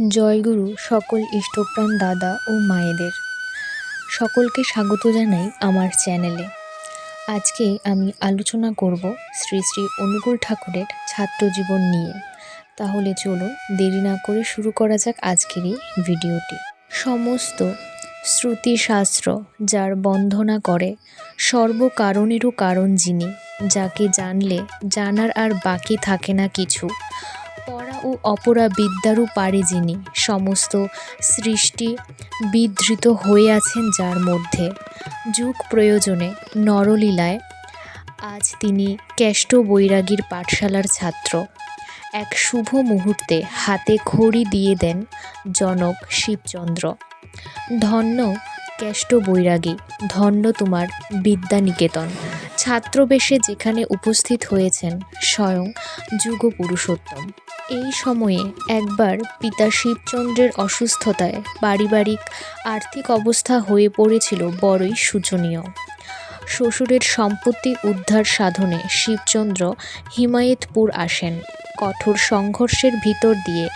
জয়গুরু সকল ইষ্টপ্রাণ দাদা ও মায়েদের। সকলকে স্বাগত জানাই আমার চ্যানেলে। আজকে আমি আলোচনা করব শ্রী শ্রী অনুকূল ঠাকুরের ছাত্রজীবন নিয়ে। তাহলে চলুন দেরি না করে শুরু করা যাক আজকের এই ভিডিওটি। সমস্ত শ্রুতিশাস্ত্র যার বন্ধনা করে, সর্বকারণেরও কারণ যিনি, যাকে জানলে জানার আর বাকি থাকে না কিছু, পরা ও অপরা বিদ্যারও পারে যিনি। সমস্ত সৃষ্টি বিধৃত হয়ে আছেন যার মধ্যে। যুগ প্রয়োজনে নরলীলায় আজ তিনি কেষ্ট বৈরাগীর পাঠশালার ছাত্র। এক শুভ মুহূর্তে হাতে খড়ি দিয়ে দেন জনক শিবচন্দ্র। ধন্য কেষ্ট বৈরাগী, ধন্য তোমার বিদ্যানিকেতন। ছাত্রবেশে যেখানে উপস্থিত হয়েছেন স্বয়ং যুগ পুরুষোত্তম এই সময়ে একবার পিতা শিবচন্দ্রের অসুস্থতায় পারিবারিক আর্থিক অবস্থা হয়ে পড়েছিল বড়ই শোচনীয়। শ্বশুরের সম্পত্তি উদ্ধার সাধনে শিবচন্দ্র হিমায়তপুর আসেন। কঠোর সংঘর্ষের ভিতর দিয়ে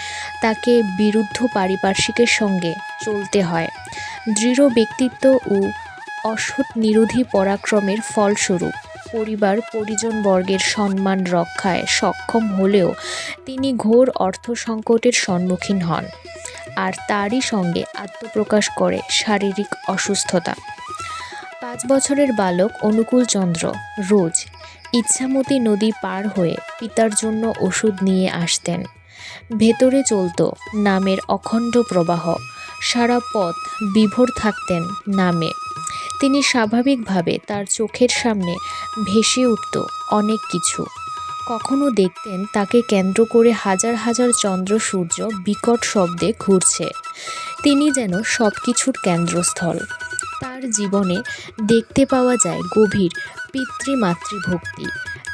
তাকে বিরুদ্ধ পারিপার্শ্বিকের সঙ্গে চলতে হয়। দৃঢ় ব্যক্তিত্ব ও অসৎ নিরোধী পরাক্রমের ফলস্বরূপ পরিবার পরিজনবর্গের সম্মান রক্ষায় সক্ষম হলেও তিনি ঘোর অর্থ সংকটের সম্মুখীন হন, আর তারই সঙ্গে আত্মপ্রকাশ করে শারীরিক অসুস্থতা। পাঁচ বছরের বালক অনুকূলচন্দ্র রোজ ইচ্ছামতি নদী পার হয়ে পিতার জন্য ওষুধ নিয়ে আসতেন। ভেতরে চলত নামের অখণ্ড প্রবাহ, সারা পথ বিভোর থাকতেন নামে। তিনি স্বাভাবিকভাবে তার চোখের সামনে ভেসে উঠত অনেক কিছু। কখনো দেখতেন তাকে কেন্দ্র করে হাজার হাজার চন্দ্র সূর্য বিকট শব্দে ঘুরছে। তিনি যেন সব কিছুর কেন্দ্রস্থল। তার জীবনে দেখতে পাওয়া যায় গভীর পিতৃমাতৃভক্তি।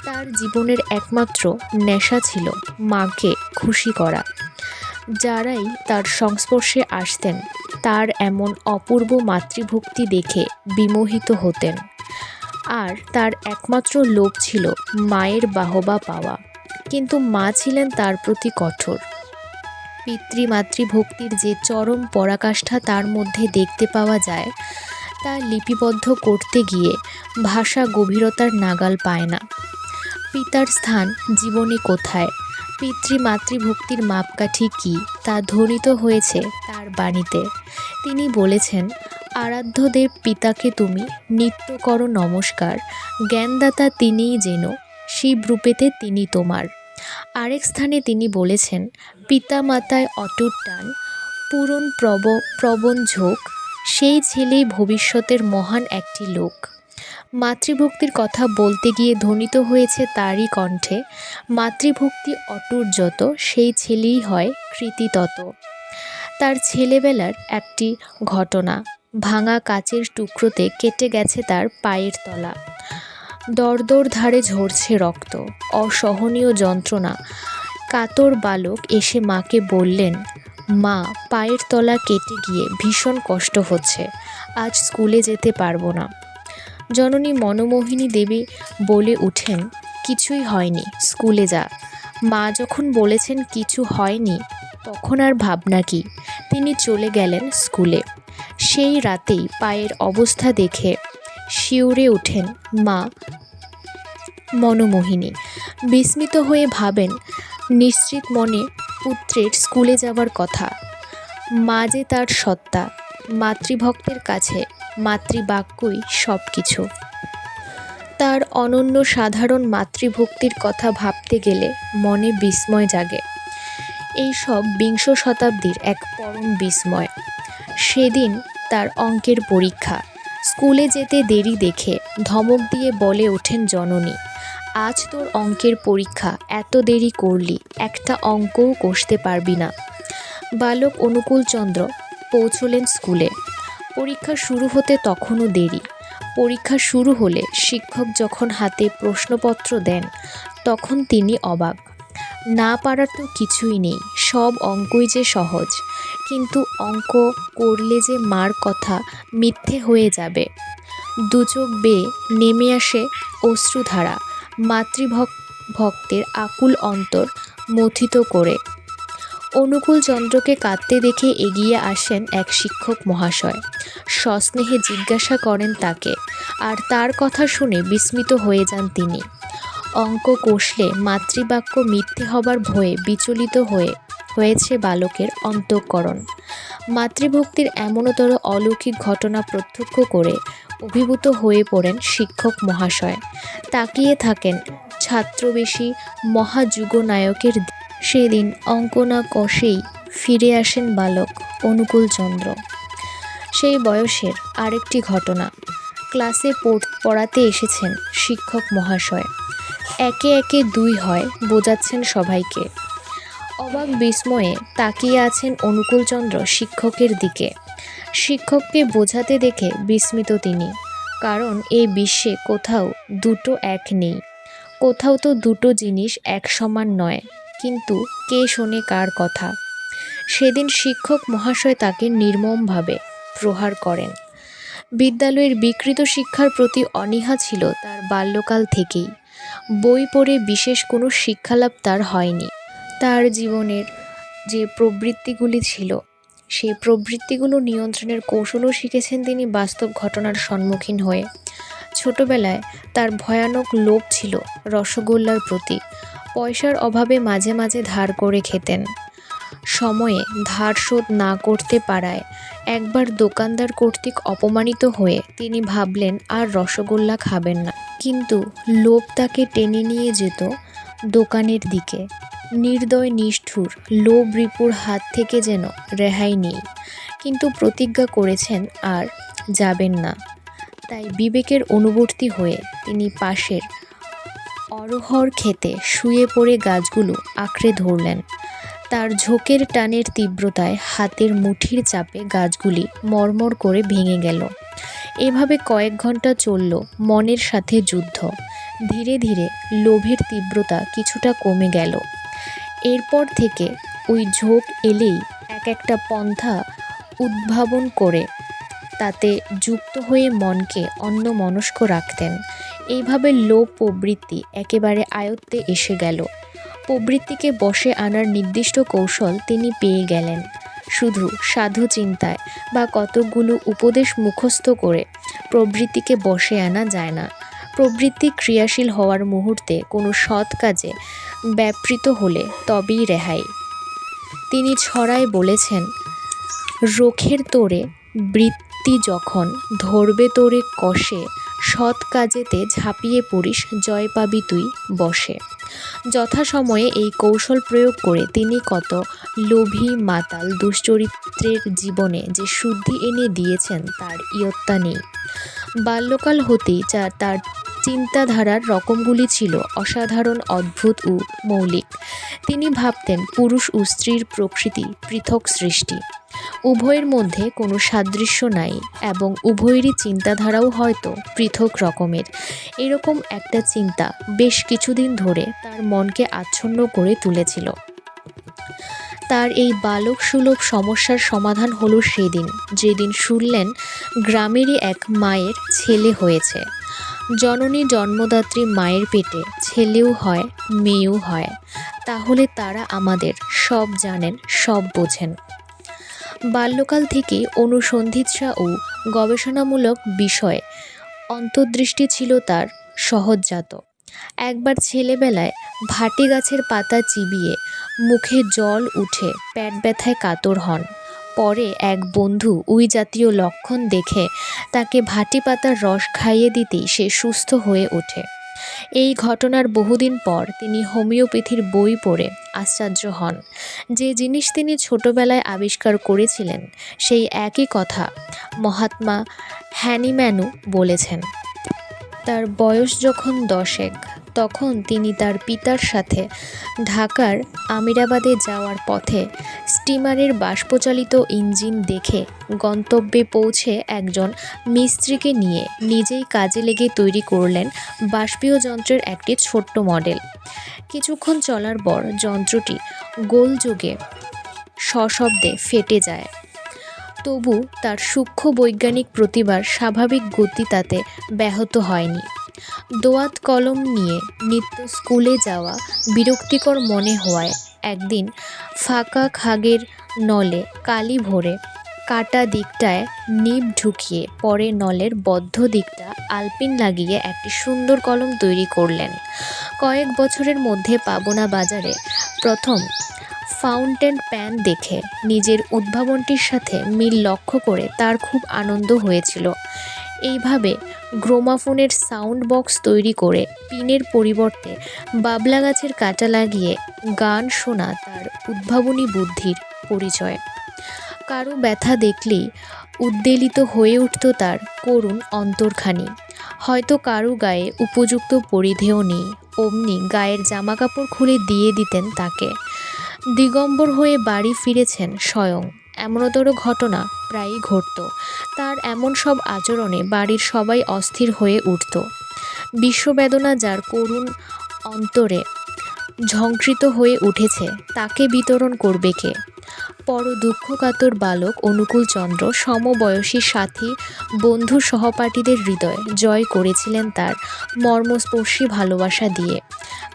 তার জীবনের একমাত্র নেশা ছিল মাকে খুশি করা। যারাই তার সংস্পর্শে আসতেন তার এমন অপূর্ব মাতৃভক্তি দেখে বিমোহিত হতেন। আর তার একমাত্র লোভ ছিল মায়ের বাহবা পাওয়া। কিন্তু মা ছিলেন তার প্রতি কঠোর। পিতৃমাতৃভক্তির যে চরম পরাকাষ্ঠা তার মধ্যে দেখতে পাওয়া যায়, তা লিপিবদ্ধ করতে গিয়ে ভাষা গভীরতার নাগাল পায় না। পিতার স্থান জীবনে কোথায়? পিতৃমাতৃভক্তির মাপকাঠি কী? তা ধ্বনিত হয়েছে তার বাণীতে। তিনি বলেছেন আরাধ্যদেব পিতাকে তুমি নিত্য করো নমস্কার, জ্ঞানদাতা তিনিই যেন, শিবরূপেতে তিনি তোমার। আরেক স্থানে তিনি বলেছেন পিতা মাতায় অটুট টান, পূরণ প্রব, প্রবণ ঝোঁক, সেই ছেলেই ভবিষ্যতের মহান একটি লোক। মাতৃভক্তির কথা বলতে গিয়ে ধ্বনিত হয়েছে তারই কণ্ঠে। মাতৃভক্তি অটুট যত, সেই ছেলেই হয় কৃতি তত। তার ছেলেবেলার একটি ঘটনা, ভাঙা কাচের টুকরোতে কেটে গেছে তার পায়ের তলা। দরদর ধারে ঝরছে রক্ত, অসহনীয় যন্ত্রণা। কাতর বালক এসে মাকে বললেন, মা, পায়ের তলা কেটে গিয়ে ভীষণ কষ্ট হচ্ছে, আজ স্কুলে যেতে পারব না। জননী মনমোহিনী দেবী বলে উঠেন, কিছুই হয়নি, স্কুলে যা। মা যখন বলেছেন কিছু হয়নি, তখন আর ভাবনা কি? তিনি চলে গেলেন স্কুলে। সেই রাতেই পায়ের অবস্থা দেখে শিউরে ওঠেন মা মনমোহিনী। বিস্মিত হয়ে ভাবেন, নিশ্চিত মনে পুত্রের স্কুলে যাওয়ার কথা। মা যে তার সত্তা, মাতৃভক্তের কাছে মাতৃবাক্যই সব কিছু তার অনন্য সাধারণ মাতৃভক্তির কথা ভাবতে গেলে মনে বিস্ময় জাগে। এই সব বিংশ শতাব্দীর এক পরম বিস্ময়। সেদিন তার অঙ্কের পরীক্ষা। স্কুলে যেতে দেরি দেখে ধমক দিয়ে বলে ওঠেন জননী, আজ তোর অঙ্কের পরীক্ষা, এত দেরি করলি, একটা অঙ্কও কষতে পারবি না। বালক অনুকূলচন্দ্র পৌঁছলেন স্কুলে। পরীক্ষা শুরু হতে তখনও দেরি। পরীক্ষা শুরু হলে শিক্ষক যখন হাতে প্রশ্নপত্র দেন, তখন তিনি অবাক। না পারার তো কিছুই নেই, সব অঙ্কই যে সহজ। কিন্তু অঙ্ক করলে যে মার কথা মিথ্যে হয়ে যাবে। দুচোখ বেয়ে নেমে আসে অশ্রুধারা মাতৃভক ভক্তের আকুল অন্তর মথিত করে। অনুকূল চন্দ্রকে কাঁদতে দেখে এগিয়ে আসেন এক শিক্ষক মহাশয়। সস্নেহে জিজ্ঞাসা করেন তাকে, আর তার কথা শুনে বিস্মিত হয়ে যান তিনি। অঙ্ক কষলে মাতৃবাক্য মিথ্যে হবার ভয়ে বিচলিত হয়ে, হয়েছে বালকের অন্তঃকরণ। মাতৃভক্তির এমনতর অলৌকিক ঘটনা প্রত্যক্ষ করে অভিভূত হয়ে পড়েন শিক্ষক মহাশয়। তাকিয়ে থাকেন ছাত্রবেশী মহাযুগনায়কের সেদিন অঙ্কনা কষেই ফিরে আসেন বালক অনুকূল চন্দ্র সেই বয়সের আরেকটি ঘটনা। ক্লাসে পড়- পড়াতে এসেছেন শিক্ষক মহাশয়। একে একে দুই হয় বোঝাচ্ছেন সবাইকে। অবাক বিস্ময়ে তাকিয়ে আছেন অনুকূলচন্দ্র শিক্ষকের দিকে। শিক্ষককে বোঝাতে দেখে বিস্মিত তিনি। কারণ এই বিশ্বে কোথাও দুটো এক নেই। কোথাও তো দুটো জিনিস এক সমান নয়। কিন্তু কে শোনে কার কথা? সেদিন শিক্ষক মহাশয় তাকে নির্মমভাবে প্রহার করেন। বিদ্যালয়ের বিকৃত শিক্ষার প্রতি অনীহা ছিল তার বাল্যকাল থেকেই। বই পড়ে বিশেষ কোনো শিক্ষালাভ তার হয়নি। তার জীবনের যে প্রবৃত্তিগুলি ছিল, সেই প্রবৃত্তিগুলো নিয়ন্ত্রণের কৌশলও শিখেছেন তিনি বাস্তব ঘটনার সম্মুখীন হয়ে। ছোটবেলায় তার ভয়ানক লোভ ছিল রসগোল্লার প্রতি। পয়সার অভাবে মাঝে মাঝে ধার করে খেতেন। সময়ে ধার শোধ না করতে পারায় একবার দোকানদার কর্তৃক অপমানিত হয়ে তিনি ভাবলেন, আর রসগোল্লা খাবেন না। কিন্তু লোভ তাকে টেনে নিয়ে যেত দোকানের দিকে। নির্দয়, নিষ্ঠুর, লোভ রিপুর হাত থেকে যেন রেহাই নেই। কিন্তু প্রতিজ্ঞা করেছেন, আর যাবেন না। তাই বিবেকের অনুবর্তী হয়ে তিনি পাশের অরহর খেতে শুয়ে পড়ে গাছগুলো আঁকড়ে ধরলেন। তার ঝোঁকের টানের তীব্রতায় হাতের মুঠির চাপে গাছগুলি মরমর করে ভেঙে গেল। এভাবে কয়েক ঘণ্টা চলল মনের সাথে যুদ্ধ। ধীরে ধীরে লোভের তীব্রতা কিছুটা কমে গেল। এরপর থেকে ওই ঝোঁক এলেই এক একটা পন্থা উদ্ভাবন করে তাতে যুক্ত হয়ে মনকে অন্যমনস্ক রাখতেন। এইভাবে লোভ প্রবৃত্তি একেবারে আয়ত্তে এসে গেল। প্রবৃত্তিকে বসে আনার নির্দিষ্ট কৌশল তিনি পেয়ে গেলেন। শুধু সাধু চিন্তায় বা কতকগুলো উপদেশ মুখস্থ করে প্রবৃত্তিকে বসে আনা যায় না। প্রবৃত্তি ক্রিয়াশীল হওয়ার মুহূর্তে কোনো সৎ কাজে ব্যাপৃত হলে তবেই রেহাই। তিনি ছড়ায় বলেছেন, রোখের তোরে বৃত্তি যখন ধরবে তোরে কষে, সৎ কাজেতে ঝাঁপিয়ে পড়িস, জয় পাবি তুই বসে যথাসময়ে এই কৌশল প্রয়োগ করে তিনি কত লোভী মাতাল দুশ্চরিত্রের জীবনে যে শুদ্ধি এনে দিয়েছেন তার ইয়ত্তা নেই। বাল্যকাল হতেই যা তার চিন্তাধারার রকমগুলি ছিল অসাধারণ, অদ্ভুত ও মৌলিক। তিনি ভাবতেন পুরুষ ও স্ত্রীর প্রকৃতি পৃথক সৃষ্টি। উভয়ের মধ্যে কোনো সাদৃশ্য নাই এবং উভয়েরই চিন্তাধারাও হয়তো পৃথক রকমের। এরকম একটা চিন্তা বেশ কিছুদিন ধরে তার মনকে আচ্ছন্ন করে তুলেছিল। তার এই বালক সুলভ সমস্যার সমাধান হলো সেদিন, যেদিন শুনলেন গ্রামেরই এক মায়ের ছেলে হয়েছে। জননী জন্মদাত্রী মায়ের পেটে ছেলেও হয়, মেয়েও হয়। তাহলে তারা আমাদের সব জানেন, সব বোঝেন। বাল্যকাল থেকে অনুসন্ধিৎসা ও গবেষণামূলক বিষয়ে। অন্তর্দৃষ্টি ছিল তার সহজজাত একবার ছেলেবেলায় ভাটি গাছের পাতা চিবিয়ে মুখে জল উঠে পেট ব্যথায় কাতর হন। পরে এক বন্ধু ওই জাতীয় লক্ষণ দেখে তাকে ভাটি পাতার রস খাইয়ে দিতেই সে সুস্থ হয়ে ওঠে। এই ঘটনার বহুদিন পর তিনি হোমিওপ্যাথির বই পড়ে আশ্চর্য হন। যে জিনিস তিনি ছোটবেলায় আবিষ্কার করেছিলেন, সেই একই কথা মহাত্মা হ্যানিম্যানু বলেছেন। তার বয়স যখন দশেক, তখন তিনি তার পিতার সাথে ঢাকার আমিরাবাদে যাওয়ার পথে স্টিমারের বাষ্পচালিত ইঞ্জিন দেখে গন্তব্যে পৌঁছে একজন মিস্ত্রিকে নিয়ে নিজেই কাজে লেগে তৈরি করলেন বাষ্পীয় যন্ত্রের একটি ছোট্ট মডেল। কিছুক্ষণ চলার পর যন্ত্রটি গোলযোগে সশব্দে ফেটে যায়। তবু তার সূক্ষ্ম বৈজ্ঞানিক প্রতিভার স্বাভাবিক গতি তাতে ব্যাহত হয়নি। দোয়াত কলম নিয়ে নিত্য স্কুলে যাওয়া বিরক্তিকর মনে হওয়ায় একদিন ফাঁকা খাগের নলে কালি ভরে কাটা দিকটায় নিব ঢুকিয়ে পরে নলের বদ্ধ দিকটা আলপিন লাগিয়ে একটি সুন্দর কলম তৈরি করলেন। কয়েক বছরের মধ্যে পাবনা বাজারে প্রথম ফাউন্টেন প্যান দেখে নিজের উদ্ভাবনটির সাথে মিল লক্ষ্য করে তার খুব আনন্দ হয়েছিল। এইভাবে গ্রোমাফোনের সাউন্ড বক্স তৈরি করে পিনের পরিবর্তে বাবলা গাছের কাটা লাগিয়ে গান শোনা তার উদ্ভাবনী বুদ্ধির পরিচয়। কারও ব্যথা দেখলেই উদ্বেলিত হয়ে উঠত তার করুণ অন্তর্খানি। হয়তো কারও গায়ে উপযুক্ত পরিধেয় নেই, অমনি গায়ের জামাকাপড় খুলে দিয়ে দিতেন তাকে। দিগম্বর হয়ে বাড়ি ফিরেছেন স্বয়ং। এমনতর ঘটনা প্রায়ই ঘটত। তার এমন সব আচরণে বাড়ির সবাই অস্থির হয়ে উঠত। বিশ্ববেদনা যার করুণ অন্তরে ঝংকৃত হয়ে উঠেছে, তাকে বিতরণ করবে কে? পর দুঃখকাতর বালক অনুকূল চন্দ্র, সমবয়সী সাথী, বন্ধু সহপাঠীদের হৃদয় জয় করেছিলেন তার মর্মস্পর্শী ভালোবাসা দিয়ে।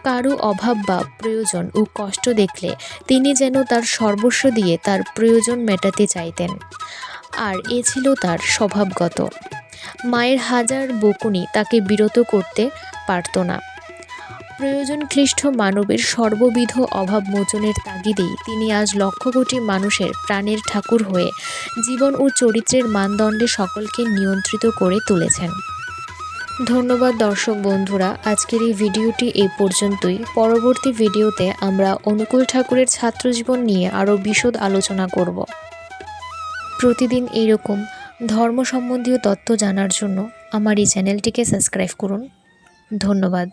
কারও অভাব বা প্রয়োজন ও কষ্ট দেখলে তিনি যেন তার সর্বস্ব দিয়ে তার প্রয়োজন মেটাতে চাইতেন। আর এ ছিল তার স্বভাবগত। মায়ের হাজার বকুনি তাকে বিরত করতে পারত না। প্রয়োজন ক্লিষ্ট মানবের সর্ববিধ অভাব মোচনের তাগিদেই তিনি আজ লক্ষ কোটি মানুষের প্রাণের ঠাকুর হয়ে জীবন ও চরিত্রের মানদণ্ডে সকলকে নিয়ন্ত্রিত করে তুলেছেন। ধন্যবাদ দর্শক বন্ধুরা, আজকের এই ভিডিওটি এই পর্যন্তই। পরবর্তী ভিডিওতে আমরা অনুকূল ঠাকুরের ছাত্রজীবন নিয়ে আরও বিশদ আলোচনা করব। প্রতিদিন এইরকম ধর্ম সম্বন্ধীয় তথ্য জানার জন্য আমার এই চ্যানেলটিকে সাবস্ক্রাইব করুন। ধন্যবাদ।